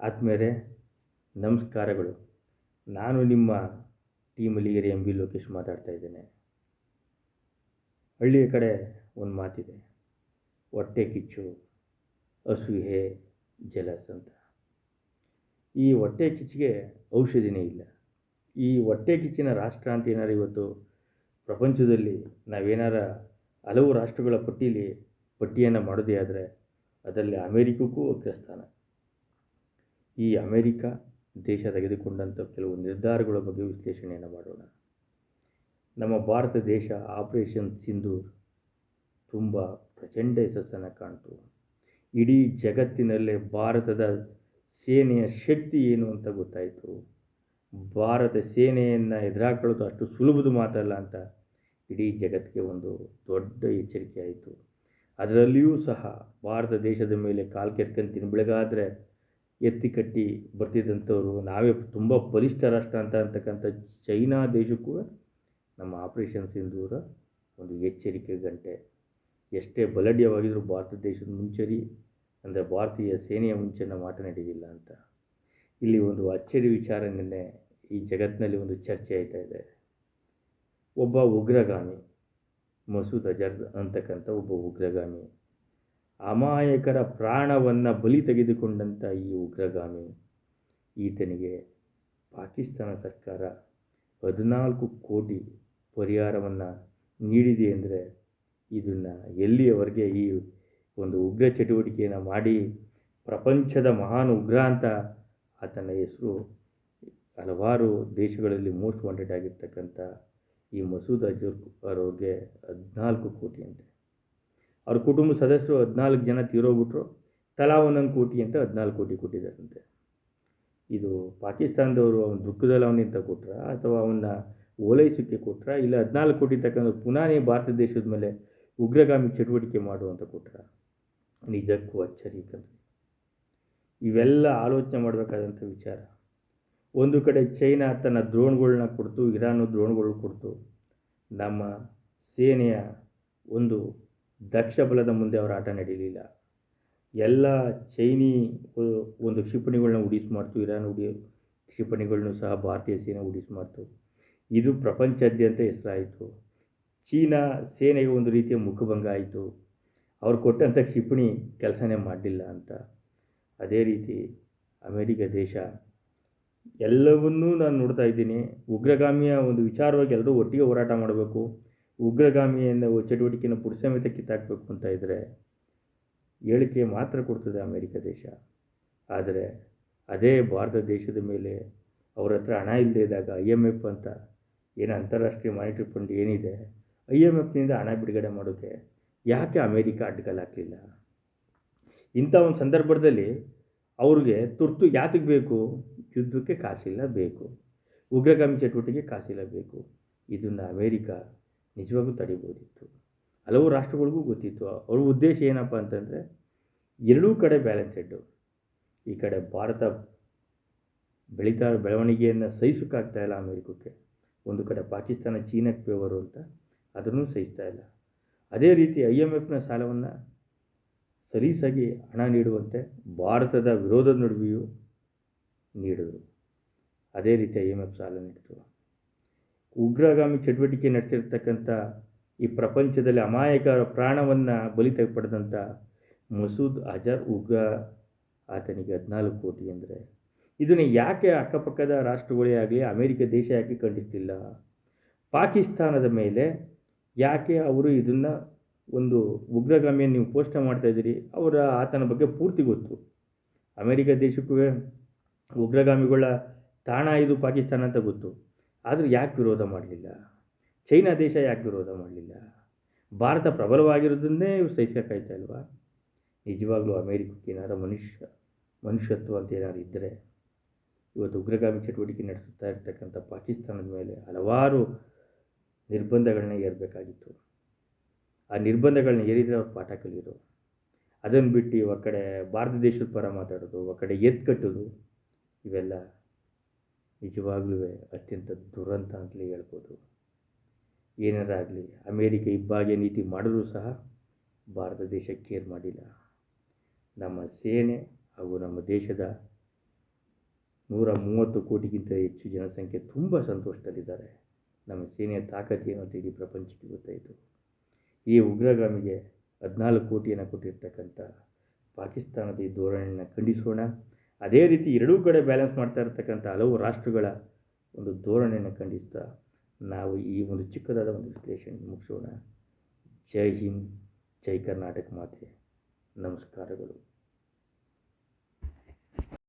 ಆದಮೇಲೆ ನಮಸ್ಕಾರಗಳು. ನಾನು ನಿಮ್ಮ ಟೀಮಲ್ಲಿಗೆರೆ ಎಂ ಬಿ ಲೋಕೇಶ್ ಮಾತಾಡ್ತಾ ಇದ್ದೇನೆ. ಹಳ್ಳಿಯ ಕಡೆ ಒಂದು ಮಾತಿದೆ. ಹೊಟ್ಟೆ ಕಿಚ್ಚು ಅಸೂಹೆ ಜಲಸ್ ಅಂತ. ಈ ಹೊಟ್ಟೆ ಕಿಚ್ಚಿಗೆ ಔಷಧಿನೇ ಇಲ್ಲ. ಈ ಹೊಟ್ಟೆ ಕಿಚ್ಚಿನ ರಾಷ್ಟ್ರ ಅಂತ ಏನಾರು ಇವತ್ತು ಪ್ರಪಂಚದಲ್ಲಿ ನಾವೇನಾರ ಹಲವು ರಾಷ್ಟ್ರಗಳ ಪಟ್ಟಿಯಲ್ಲಿ ಪಟ್ಟಿಯನ್ನು ಮಾಡೋದೇ ಆದರೆ, ಅದರಲ್ಲಿ ಅಮೇರಿಕಕ್ಕೂ ಅಗ್ರಸ್ಥಾನ. ಈ ಅಮೇರಿಕ ದೇಶ ತೆಗೆದುಕೊಂಡಂಥ ಕೆಲವು ನಿರ್ಧಾರಗಳ ಬಗ್ಗೆ ವಿಶ್ಲೇಷಣೆಯನ್ನು ಮಾಡೋಣ. ನಮ್ಮ ಭಾರತ ದೇಶ ಆಪರೇಷನ್ ಸಿಂಧೂರ್ ತುಂಬ ಪ್ರಚಂಡ ಯಶಸ್ಸನ್ನು ಕಾಣ್ತು. ಇಡೀ ಜಗತ್ತಿನಲ್ಲೇ ಭಾರತದ ಸೇನೆಯ ಶಕ್ತಿ ಏನು ಅಂತ ಗೊತ್ತಾಯಿತು. ಭಾರತ ಸೇನೆಯನ್ನು ಎದುರಾಕೊಳ್ಳೋದು ಅಷ್ಟು ಸುಲಭದ ಮಾತಲ್ಲ ಅಂತ ಇಡೀ ಜಗತ್ತಿಗೆ ಒಂದು ದೊಡ್ಡ ಎಚ್ಚರಿಕೆ ಆಯಿತು. ಅದರಲ್ಲಿಯೂ ಸಹ ಭಾರತ ದೇಶದ ಮೇಲೆ ಕಾಲು ಕೆರ್ಕೊಂಡು ಬೆಳಗಾದರೆ ಎತ್ತಿ ಕಟ್ಟಿ ಬರ್ತಿದ್ದಂಥವ್ರು, ನಾವೇ ತುಂಬ ಬಲಿಷ್ಠ ರಾಷ್ಟ್ರ ಅಂತ ಅಂತಕ್ಕಂಥ ಚೈನಾ ದೇಶಕ್ಕೂ ನಮ್ಮ ಆಪರೇಷನ್ ಸಿಂಧೂರ ಒಂದು ಎಚ್ಚರಿಕೆ ಗಂಟೆ. ಎಷ್ಟೇ ಬಲಢ್ಯವಾಗಿದ್ದರೂ ಭಾರತ ದೇಶದ ಮುಂಚರಿ, ಅಂದರೆ ಭಾರತೀಯ ಸೇನೆಯ ಮುಂಚೆ ನಾವು ಮಾಟ ನಡೆದಿಲ್ಲ ಅಂತ. ಇಲ್ಲಿ ಒಂದು ಅಚ್ಚರಿ ವಿಚಾರ ನಿನ್ನೆ ಈ ಜಗತ್ತಿನಲ್ಲಿ ಒಂದು ಚರ್ಚೆ ಆಯ್ತಾ ಇದೆ. ಒಬ್ಬ ಉಗ್ರಗಾಮಿ, ಮಸೂದ್ ಅಜರ್ ಅಂತಕ್ಕಂಥ ಒಬ್ಬ ಉಗ್ರಗಾಮಿ ಅಮಾಯಕರ ಪ್ರಾಣವನ್ನು ಬಲಿ ತೆಗೆದುಕೊಂಡಂಥ ಈ ಉಗ್ರಗಾಮಿ ಈತನಿಗೆ ಪಾಕಿಸ್ತಾನ ಸರ್ಕಾರ ಹದಿನಾಲ್ಕು ಕೋಟಿ ಪರಿಹಾರವನ್ನು ನೀಡಿದೆ ಅಂದರೆ ಇದನ್ನು ಎಲ್ಲಿಯವರೆಗೆ ಈ ಒಂದು ಉಗ್ರ ಚಟುವಟಿಕೆಯನ್ನು ಮಾಡಿ ಪ್ರಪಂಚದ ಮಹಾನ್ ಉಗ್ರ ಅಂತ ಆತನ ಹೆಸರು ಹಲವಾರು ದೇಶಗಳಲ್ಲಿ ಮೋಸ್ಟ್ ವಾಂಟೆಡ್ ಆಗಿರ್ತಕ್ಕಂಥ ಈ ಮಸೂದ್ ಅಜರ್ ಅವರಿಗೆ ಹದಿನಾಲ್ಕು ಕೋಟಿ ಅಂತೆ. ಅವ್ರ ಕುಟುಂಬ ಸದಸ್ಯರು ಹದಿನಾಲ್ಕು ಜನ ತೀರೋಗ್ಬಿಟ್ರು. ತಲಾ ಒಂದೊಂದು ಕೋಟಿ ಅಂತ ಹದಿನಾಲ್ಕು ಕೋಟಿ ಕೊಟ್ಟಿದ್ದಾರಂತೆ. ಇದು ಪಾಕಿಸ್ತಾನದವರು ಅವನ ದುಃಖದಲ್ಲಿ ಅವನಿಂದ ಕೊಟ್ರ? ಅಥವಾ ಅವನ್ನ ಓಲೈಸೋಕ್ಕೆ ಕೊಟ್ರ? ಇಲ್ಲ ಹದಿನಾಲ್ಕು ಕೋಟಿ ತಕ್ಕಂಥ ಪುನಾನೇ ಭಾರತ ದೇಶದ ಮೇಲೆ ಉಗ್ರಗಾಮಿ ಚಟುವಟಿಕೆ ಮಾಡು ಅಂತ ಕೊಟ್ರ? ನಿಜಕ್ಕೂ ಅಚ್ಚರಿ ಕಣ್ರಿ ಇವೆಲ್ಲ ಆಲೋಚನೆ ಮಾಡಬೇಕಾದಂಥ ವಿಚಾರ. ಒಂದು ಕಡೆ ಚೈನಾ ತನ್ನ ದ್ರೋಣ್ಗಳನ್ನ ಕೊಡ್ತು ಇರಾನು ದ್ರೋಣ್ಗಳು ಕೊಡ್ತು. ನಮ್ಮ ಸೇನೆಯ ಒಂದು ದಕ್ಷ ಬಲದ ಮುಂದೆ ಅವರ ಆಟ ನಡೀಲಿಲ್ಲ. ಎಲ್ಲ ಚೈನಿ ಒಂದು ಕ್ಷಿಪಣಿಗಳನ್ನ ಉಡಿಸ್ ಮಾಡ್ತು, ಇರಾನ್ ಉಡಿ ಕ್ಷಿಪಣಿಗಳನ್ನು ಸಹ ಭಾರತೀಯ ಸೇನೆ ಉಡಿಸ್ ಮಾಡ್ತು. ಇದು ಪ್ರಪಂಚಾದ್ಯಂತ ಹೆಸರಾಯಿತು. ಚೀನಾ ಸೇನೆಗೆ ಒಂದು ರೀತಿಯ ಮುಖಭಂಗ ಆಯಿತು. ಅವ್ರು ಕೊಟ್ಟಂಥ ಕ್ಷಿಪಣಿ ಕೆಲಸನೇ ಮಾಡಲಿಲ್ಲ ಅಂತ. ಅದೇ ರೀತಿ ಅಮೇರಿಕ ದೇಶ. ಎಲ್ಲವನ್ನೂ ನಾನು ನೋಡ್ತಾ ಇದ್ದೀನಿ. ಉಗ್ರಗಾಮಿಯ ಒಂದು ವಿಚಾರವಾಗಿ ಎಲ್ಲರೂ ಒಟ್ಟಿಗೆ ಹೋರಾಟ ಮಾಡಬೇಕು. ಉಗ್ರಗಾಮಿಯನ್ನು ಚಟುವಟಿಕೆಯನ್ನು ಪುರುಸಮೇತ ಕಿತ್ತಾಕಬೇಕು ಅಂತ ಇದ್ದರೆ ಹೇಳಿಕೆ ಮಾತ್ರ ಕೊಡ್ತದೆ ಅಮೇರಿಕ ದೇಶ. ಆದರೆ ಅದೇ ಭಾರತ ದೇಶದ ಮೇಲೆ ಅವ್ರ ಹತ್ರ ಹಣ ಇಲ್ಲದೇ ಇದ್ದಾಗ ಐ ಎಂ ಎಫ್ ಅಂತ ಏನು ಅಂತಾರಾಷ್ಟ್ರೀಯ ಮಾನಿಟರಿ ಫಂಡ್ ಏನಿದೆ, ಐ ಎಂ ಎಫ್ನಿಂದ ಹಣ ಬಿಡುಗಡೆ ಮಾಡೋಕ್ಕೆ ಯಾಕೆ ಅಮೇರಿಕ ಅಡ್ಡಗಾಲ ಹಾಕಲಿಲ್ಲ? ಇಂಥ ಒಂದು ಸಂದರ್ಭದಲ್ಲಿ ಅವ್ರಿಗೆ ತುರ್ತು ಯಾತಕ್ಕೆ ಬೇಕು? ಯುದ್ಧಕ್ಕೆ ಕಾಸಿಲ್ಲ ಬೇಕು. ಉಗ್ರಗಾಮಿ ಚಟುವಟಿಕೆ ಕಾಸಿಲ್ಲ ಬೇಕು. ಇದನ್ನು ಅಮೇರಿಕ ನಿಜವಾಗೂ ತಡಿಬೋದಿತ್ತು ಹಲವು ರಾಷ್ಟ್ರಗಳಿಗೂ ಗೊತ್ತಿತ್ತು. ಅವ್ರ ಉದ್ದೇಶ ಏನಪ್ಪ ಅಂತಂದರೆ, ಎರಡೂ ಕಡೆ ಬ್ಯಾಲೆನ್ಸೆಡ್ಡು ಈ ಕಡೆ ಭಾರತ ಬೆಳೀತಾ, ಬೆಳವಣಿಗೆಯನ್ನು ಸಹಿಸೋಕ್ಕಾಗ್ತಾ ಇಲ್ಲ ಅಮೇರಿಕಕ್ಕೆ. ಒಂದು ಕಡೆ ಪಾಕಿಸ್ತಾನ ಚೀನಾಕ್ಕೆ ಪೇವರು ಅಂತ ಅದನ್ನು ಸಹಿಸ್ತಾ ಇಲ್ಲ. ಅದೇ ರೀತಿ ಐ ಎಂ ಎಫ್ನ ಸಾಲವನ್ನು ಸಲೀಸಾಗಿ ಹಣ ನೀಡುವಂತೆ ಭಾರತದ ವಿರೋಧದ ನಡುವೆಯೂ ನೀಡಿದರು. ಅದೇ ರೀತಿ ಐ ಎಂ ಎಫ್ ಸಾಲ ನೀಡಿತು ಉಗ್ರಗಾಮಿ ಚಟುವಟಿಕೆ ನಡೆಸಿರ್ತಕ್ಕಂಥ ಈ ಪ್ರಪಂಚದಲ್ಲಿ ಅಮಾಯಕರ ಪ್ರಾಣವನ್ನು ಬಲಿ ಪಡೆದಂಥ ಮಸೂದ್ ಅಜರ್ ಉಗ್ರ ಆತನಿಗೆ ಹದಿನಾಲ್ಕು ಕೋಟಿ ಅಂದರೆ. ಇದನ್ನು ಯಾಕೆ ಅಕ್ಕಪಕ್ಕದ ರಾಷ್ಟ್ರಗಳೇ ಆಗಲಿ, ಅಮೇರಿಕ ದೇಶ ಯಾಕೆ ಖಂಡಿಸ್ತಿಲ್ಲ ಪಾಕಿಸ್ತಾನದ ಮೇಲೆ ಯಾಕೆ ಅವರು ಇದನ್ನು ಒಂದು ಉಗ್ರಗಾಮಿಯನ್ನು ನೀವು ಪೋಸ್ಟ್ ಮಾಡ್ತಾ ಇದ್ದೀರಿ? ಅವರ ಆತನ ಬಗ್ಗೆ ಪೂರ್ತಿ ಗೊತ್ತು. ಅಮೇರಿಕ ದೇಶಕ್ಕೂ ಉಗ್ರಗಾಮಿಗಳ ತಾಣ ಇದು ಪಾಕಿಸ್ತಾನ ಅಂತ ಗೊತ್ತು. ಆದರೂ ಯಾಕೆ ವಿರೋಧ ಮಾಡಲಿಲ್ಲ? ಚೈನಾ ದೇಶ ಯಾಕೆ ವಿರೋಧ ಮಾಡಲಿಲ್ಲ? ಭಾರತ ಪ್ರಬಲವಾಗಿರೋದನ್ನೇ ಸಹಿಸೋಕ್ಕಾಯ್ತಾ ಇಲ್ವಾ? ನಿಜವಾಗ್ಲೂ ಅಮೇರಿಕಕ್ಕೆ ಏನಾರು ಮನುಷ್ಯ, ಮನುಷ್ಯತ್ವ ಅಂತ ಏನಾದ್ರು ಇದ್ದರೆ ಇವತ್ತು ಉಗ್ರಗಾಮಿ ಚಟುವಟಿಕೆ ನಡೆಸುತ್ತಾ ಇರ್ತಕ್ಕಂಥ ಪಾಕಿಸ್ತಾನದ ಮೇಲೆ ಹಲವಾರು ನಿರ್ಬಂಧಗಳನ್ನ ಏರಬೇಕಾಗಿತ್ತು. ಆ ನಿರ್ಬಂಧಗಳನ್ನ ಏರಿದರೆ ಅವ್ರು ಪಾಠ ಕಲಿಯೋರು. ಅದನ್ನು ಬಿಟ್ಟು ಒಕ್ಕಡೆ ಕಡೆ ಭಾರತ ದೇಶದ ಪರ ಮಾತಾಡೋದು ಒಕ್ಕಡೆ ಕಡೆ ಕಟ್ಟೋದು, ಇವೆಲ್ಲ ನಿಜವಾಗ್ಲೂ ಅತ್ಯಂತ ದುರಂತ ಅಂತಲೇ ಹೇಳ್ಬೋದು. ಏನಾರ ಆಗಲಿ, ಅಮೇರಿಕ ಇಬ್ಬಾಗೆ ನೀತಿ ಮಾಡಿದ್ರೂ ಸಹ ಭಾರತ ದೇಶ ಕೇರ್ ಮಾಡಿಲ್ಲ. ನಮ್ಮ ಸೇನೆ ಹಾಗೂ ನಮ್ಮ ದೇಶದ ನೂರ ಮೂವತ್ತು ಕೋಟಿಗಿಂತ ಹೆಚ್ಚು ಜನಸಂಖ್ಯೆ ತುಂಬ ಸಂತೋಷದಲ್ಲಿದ್ದಾರೆ. ನಮ್ಮ ಸೇನೆಯ ತಾಕತ್ತೇನು ಅಂತ ಇಡೀ ಪ್ರಪಂಚಕ್ಕೆ ಗೊತ್ತಾಯಿತು ಈ ಉಗ್ರಗಾಮಿಗೆ ಹದಿನಾಲ್ಕು ಕೋಟಿಯನ್ನು ಕೊಟ್ಟಿರ್ತಕ್ಕಂಥ ಪಾಕಿಸ್ತಾನದ ಈ ಧೋರಣೆಯನ್ನು ಖಂಡಿಸೋಣ. ಅದೇ ರೀತಿ ಎರಡೂ ಕಡೆ ಬ್ಯಾಲೆನ್ಸ್ ಮಾಡ್ತಾ ಇರತಕ್ಕಂಥ ಹಲವು ರಾಷ್ಟ್ರಗಳ ಒಂದು ಧೋರಣೆಯನ್ನು ಖಂಡಿಸ್ತಾ ನಾವು ಈ ಒಂದು ಚಿಕ್ಕದಾದ ಒಂದು ವಿಶ್ಲೇಷಣೆ ಮುಗಿಸೋಣ. ಜೈ ಹಿಂದ್, ಜೈ ಕರ್ನಾಟಕ ಮಾತೆ. ನಮಸ್ಕಾರಗಳು.